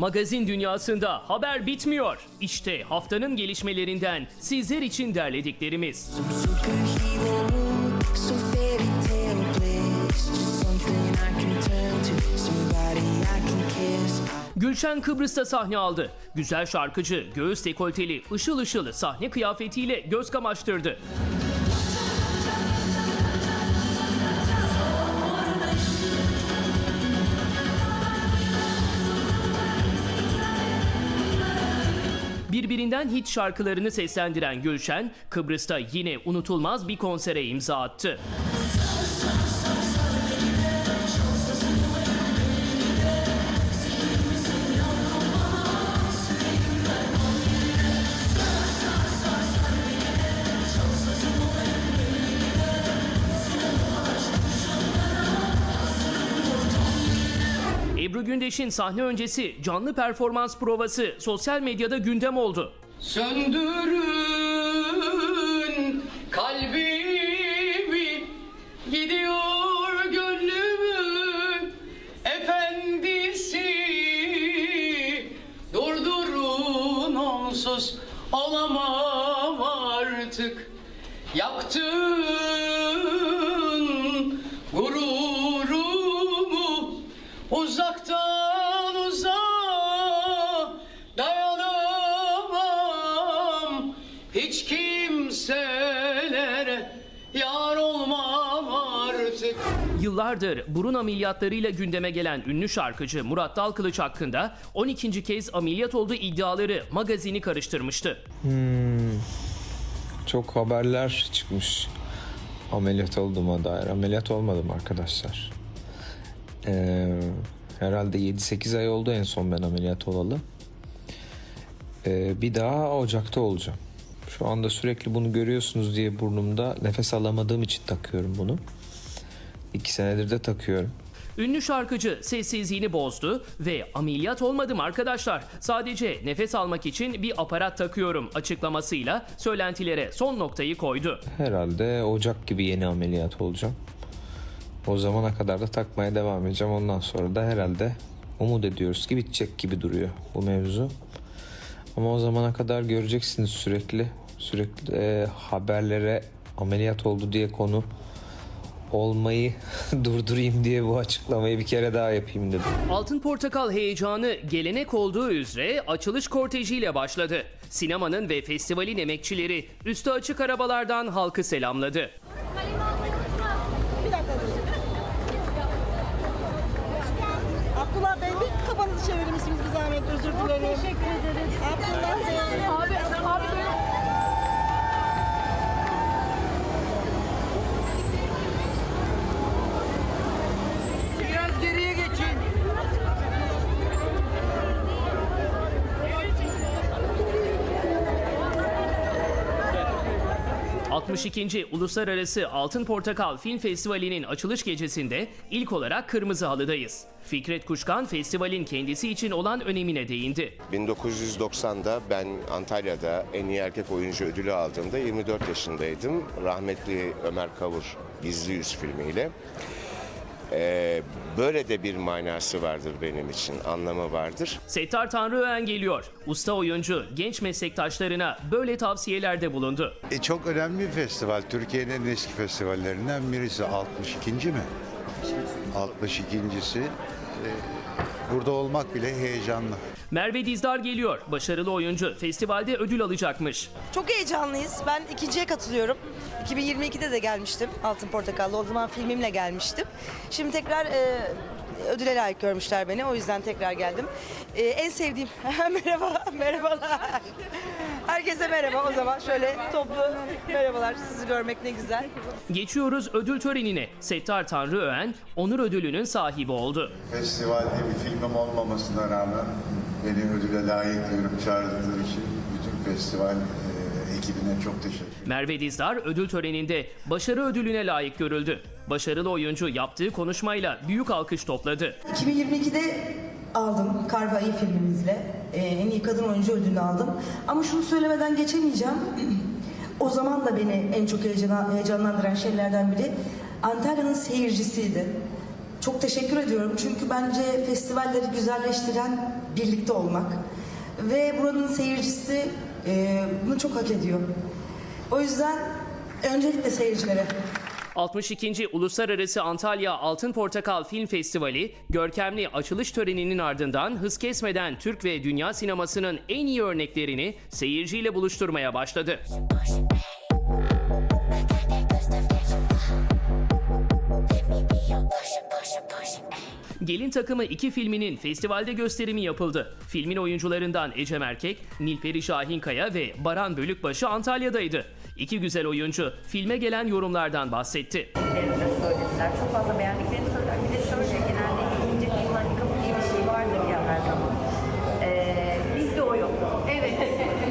Magazin dünyasında haber bitmiyor. İşte haftanın gelişmelerinden sizler için derlediklerimiz. Gülşen Kıbrıs'ta sahne aldı. Güzel şarkıcı göğüs dekolteli ışıl ışıl sahne kıyafetiyle göz kamaştırdı. Birbirinden hit şarkılarını seslendiren Gülşen, Kıbrıs'ta yine unutulmaz bir konsere imza attı. Ebru Gündeş'in sahne öncesi canlı performans provası sosyal medyada gündem oldu. Söndürün kalbimi. Gidiyor gönlümün efendisi. Durdurun onsuz olamam artık. Yaktın Yıllardır burun ameliyatlarıyla gündeme gelen ünlü şarkıcı Murat Dalkılıç hakkında 12. kez ameliyat olduğu iddiaları magazini karıştırmıştı. Çok haberler çıkmış ameliyat olduğuma dair. Ameliyat olmadım arkadaşlar. Ee, herhalde 7-8 ay oldu en son ben ameliyat olalı. Ee, bir daha Ocak'ta olacağım. Şu anda sürekli bunu görüyorsunuz diye burnumda nefes alamadığım için takıyorum bunu. İki senedir de takıyorum. Ünlü şarkıcı sessizliğini bozdu ve ameliyat olmadım arkadaşlar. Sadece nefes almak için bir aparat takıyorum açıklamasıyla söylentilere son noktayı koydu. Herhalde Ocak gibi yeni ameliyat olacağım. O zamana kadar da takmaya devam edeceğim. Ondan sonra da herhalde umut ediyoruz ki bitecek gibi duruyor bu mevzu. Ama o zamana kadar göreceksiniz sürekli sürekli e, haberlere ameliyat oldu diye konu olmayı durdurayım diye bu açıklamayı bir kere daha yapayım dedim. Altın Portakal heyecanı gelenek olduğu üzere açılış kortejiyle başladı. Sinemanın ve festivalin emekçileri üstü açık arabalardan halkı selamladı. Abdullah Bey bir kafanızı çevirir misiniz bir zahmet özür dilerim. teşekkür ederiz. Abdullah Bey. Abi, abi biraz 62. Uluslararası Altın Portakal Film Festivali'nin açılış gecesinde ilk olarak Kırmızı Halı'dayız. Fikret Kuşkan festivalin kendisi için olan önemine değindi. 1990'da ben Antalya'da en iyi erkek oyuncu ödülü aldığımda 24 yaşındaydım. Rahmetli Ömer Kavur Gizli Yüz filmiyle. Ee, böyle de bir manası vardır benim için, anlamı vardır. Settar Tanrıöğen geliyor. Usta oyuncu genç meslektaşlarına böyle tavsiyelerde bulundu. E, çok önemli bir festival. Türkiye'nin en eski festivallerinden birisi. 62. mi? 62.si. E, burada olmak bile heyecanlı. Merve Dizdar geliyor. Başarılı oyuncu festivalde ödül alacakmış. Çok heyecanlıyız. Ben ikinciye katılıyorum. 2022'de de gelmiştim Altın Portakal'da. O zaman filmimle gelmiştim. Şimdi tekrar e, ödüle layık görmüşler beni. O yüzden tekrar geldim. E, en sevdiğim... Merhaba, merhabalar. Herkese merhaba o zaman. Şöyle toplu merhabalar. Sizi görmek ne güzel. Geçiyoruz ödül törenine. Settar Tanrıöğen onur ödülünün sahibi oldu. Festivalde bir filmim olmamasına rağmen beni ödüle layık görüp çağırdıkları için bütün festival e, ekibine çok teşekkür ederim. Merve Dizdar ödül töreninde başarı ödülüne layık görüldü. Başarılı oyuncu yaptığı konuşmayla büyük alkış topladı. 2022'de aldım Karvai filmimizle. Ee, en iyi kadın oyuncu ödülünü aldım. Ama şunu söylemeden geçemeyeceğim. O zaman da beni en çok heyecana- heyecanlandıran şeylerden biri Antalya'nın seyircisiydi. Çok teşekkür ediyorum çünkü bence festivalleri güzelleştiren birlikte olmak. Ve buranın seyircisi e, bunu çok hak ediyor. O yüzden öncelikle seyircilere. 62. Uluslararası Antalya Altın Portakal Film Festivali, görkemli açılış töreninin ardından hız kesmeden Türk ve dünya sinemasının en iyi örneklerini seyirciyle buluşturmaya başladı. Gelin Takımı 2 filminin festivalde gösterimi yapıldı. Filmin oyuncularından Ecem Erkek, Nilperi Şahinkaya ve Baran Bölükbaşı Antalya'daydı. İki güzel oyuncu filme gelen yorumlardan bahsetti. söylediler. Çok fazla beğendiklerini söylediler. Bir de şöyle genelde ikinci film handikapı diye bir şey vardır ya her zaman. Ee, bizde o yok. Evet.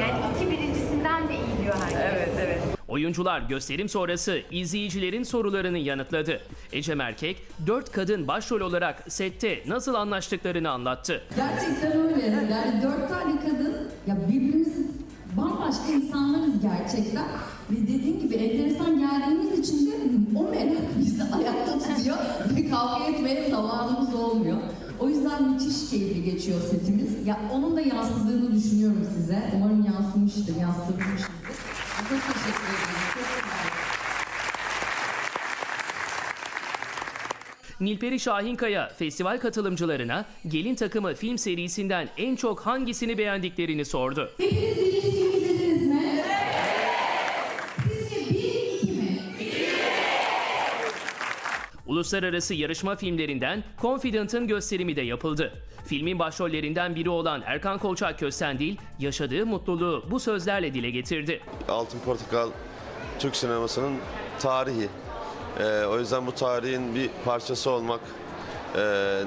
Yani iki birincisinden de iyi diyor herkes. Evet evet. Oyuncular gösterim sonrası izleyicilerin sorularını yanıtladı. Ecem Erkek, dört kadın başrol olarak sette nasıl anlaştıklarını anlattı. Gerçekten öyle. Yani dört tane kadın ya birbirimiz bambaşka insanlarız gerçekten. Ve dediğim gibi enteresan geldiğimiz için de o merak bizi ayakta tutuyor ve kavga etmeye zamanımız olmuyor. O yüzden müthiş keyifli geçiyor setimiz. Ya onun da yansıdığını düşünüyorum size. Umarım yansımıştır, yansıtmışızdır. Çok teşekkür ederim. Çok. Nilperi Şahinkaya festival katılımcılarına Gelin Takımı film serisinden en çok hangisini beğendiklerini sordu. Hepiniz Uluslararası yarışma filmlerinden Confident'ın gösterimi de yapıldı. Filmin başrollerinden biri olan Erkan Kolçak Köstendil yaşadığı mutluluğu bu sözlerle dile getirdi. Altın Portakal Türk sinemasının tarihi. Ee, o yüzden bu tarihin bir parçası olmak, e,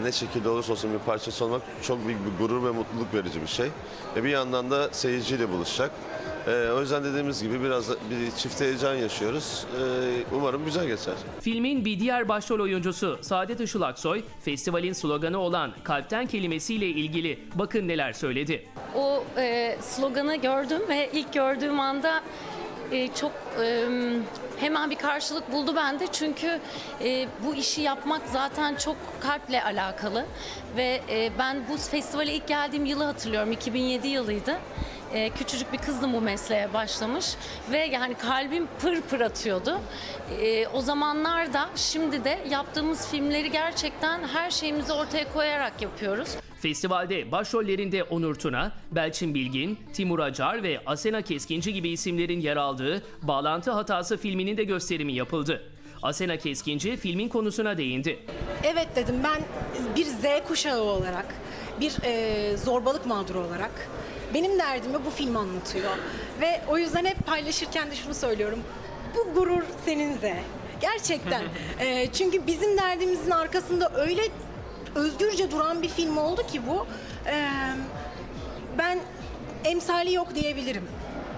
ne şekilde olursa olsun bir parçası olmak çok büyük bir gurur ve mutluluk verici bir şey. Ve bir yandan da seyirciyle buluşacak. Ee, o yüzden dediğimiz gibi biraz bir çift heyecan yaşıyoruz. Ee, umarım güzel geçer. Filmin bir diğer başrol oyuncusu Saadet Işıl Aksoy, festivalin sloganı olan kalpten kelimesiyle ilgili bakın neler söyledi. o e, sloganı gördüm ve ilk gördüğüm anda e, çok e, hemen bir karşılık buldu bende çünkü e, bu işi yapmak zaten çok kalple alakalı ve e, ben bu festivale ilk geldiğim yılı hatırlıyorum 2007 yılıydı. E, küçücük bir kızdım bu mesleğe başlamış ve yani kalbim pır pır atıyordu. E, o zamanlarda şimdi de yaptığımız filmleri gerçekten her şeyimizi ortaya koyarak yapıyoruz. Festivalde başrollerinde Onur Tuna, Belçin Bilgin, Timur Acar ve Asena Keskinci gibi isimlerin yer aldığı Bağlantı Hatası filminin de gösterimi yapıldı. Asena Keskinci filmin konusuna değindi. Evet dedim ben bir Z kuşağı olarak, bir e, zorbalık mağduru olarak benim derdimi bu film anlatıyor. Ve o yüzden hep paylaşırken de şunu söylüyorum. Bu gurur senin Z. Gerçekten. E, çünkü bizim derdimizin arkasında öyle özgürce duran bir film oldu ki bu. E, ben emsali yok diyebilirim.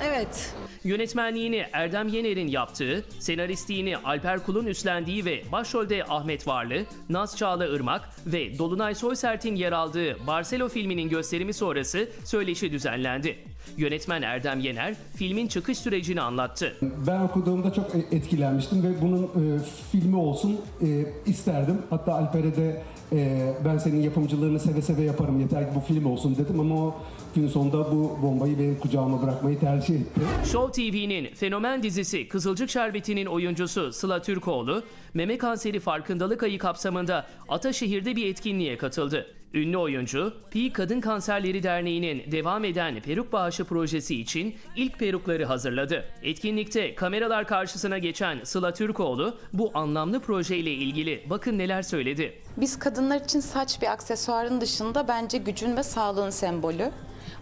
Evet. Yönetmenliğini Erdem Yener'in yaptığı, senaristliğini Alper Kul'un üstlendiği ve başrolde Ahmet Varlı, Naz Çağla Irmak ve Dolunay Soysert'in yer aldığı Barcelo filminin gösterimi sonrası söyleşi düzenlendi. Yönetmen Erdem Yener, filmin çıkış sürecini anlattı. Ben okuduğumda çok e- etkilenmiştim ve bunun e, filmi olsun e, isterdim. Hatta Alper'e de e, ben senin yapımcılığını seve seve yaparım yeter ki bu film olsun dedim ama o gün sonunda bu bombayı benim kucağıma bırakmayı tercih etti. Show TV'nin fenomen dizisi Kızılcık Şerbeti'nin oyuncusu Sıla Türkoğlu, meme kanseri farkındalık ayı kapsamında Ataşehir'de bir etkinliğe katıldı. Ünlü oyuncu, Pi Kadın Kanserleri Derneği'nin devam eden peruk bağışı projesi için ilk perukları hazırladı. Etkinlikte kameralar karşısına geçen Sıla Türkoğlu bu anlamlı projeyle ilgili bakın neler söyledi. Biz kadınlar için saç bir aksesuarın dışında bence gücün ve sağlığın sembolü.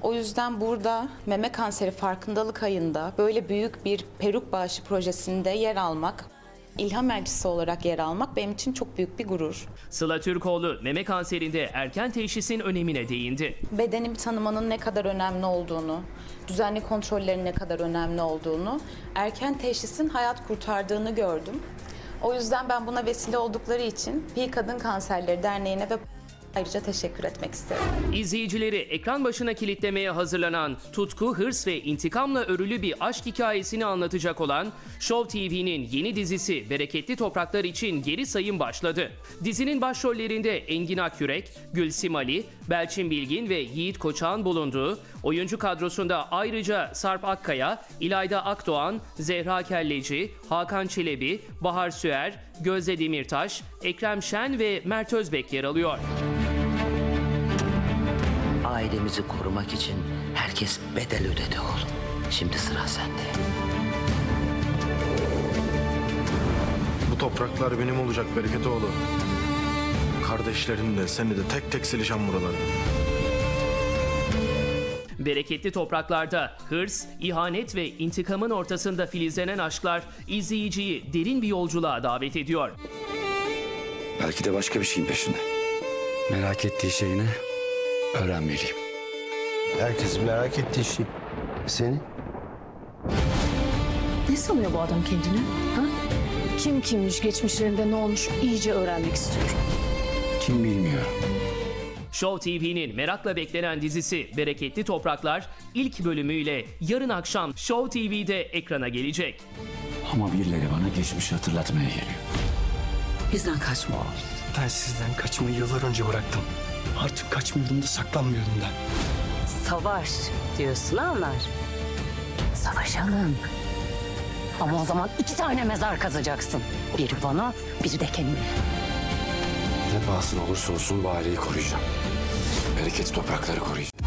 O yüzden burada meme kanseri farkındalık ayında böyle büyük bir peruk bağışı projesinde yer almak, ilham elçisi olarak yer almak benim için çok büyük bir gurur. Sıla Türkoğlu meme kanserinde erken teşhisin önemine değindi. Bedenimi tanımanın ne kadar önemli olduğunu, düzenli kontrollerin ne kadar önemli olduğunu, erken teşhisin hayat kurtardığını gördüm. O yüzden ben buna vesile oldukları için Pi Kadın Kanserleri Derneği'ne ve Ayrıca teşekkür etmek isterim. İzleyicileri ekran başına kilitlemeye hazırlanan tutku, hırs ve intikamla örülü bir aşk hikayesini anlatacak olan Show TV'nin yeni dizisi Bereketli Topraklar için geri sayım başladı. Dizinin başrollerinde Engin Akyürek, Gülsim Ali, Belçin Bilgin ve Yiğit Koçak'ın bulunduğu oyuncu kadrosunda ayrıca Sarp Akkaya, İlayda Akdoğan, Zehra Kelleci, Hakan Çelebi, Bahar Süer, Gözde Demirtaş, Ekrem Şen ve Mert Özbek yer alıyor. Ailemizi korumak için herkes bedel ödedi oğlum. Şimdi sıra sende. Bu topraklar benim olacak Bereketoğlu. Kardeşlerin de seni de tek tek sileceğim buralarda. Bereketli topraklarda hırs, ihanet ve intikamın ortasında filizlenen aşklar izleyiciyi derin bir yolculuğa davet ediyor. Belki de başka bir şeyin peşinde. Merak ettiği şey ne? Öğrenmeliyim. Herkesin merak ettiği şey. Seni? Ne sanıyor bu adam kendini? Ha? Kim kimmiş, geçmişlerinde ne olmuş iyice öğrenmek istiyorum. Kim bilmiyor. Show TV'nin merakla beklenen dizisi Bereketli Topraklar ilk bölümüyle yarın akşam Show TV'de ekrana gelecek. Ama birileri bana geçmişi hatırlatmaya geliyor. Bizden kaçma oğlum. Ben sizden kaçmayı yıllar önce bıraktım. Artık kaçmıyorum da saklanmıyorum da. Savaş diyorsun Anlar. Savaşalım. Ama o zaman iki tane mezar kazacaksın. Biri bana, biri de kendine. Ne pahasına olursa olsun bu aileyi koruyacağım. Bereketli toprakları koruyacağım.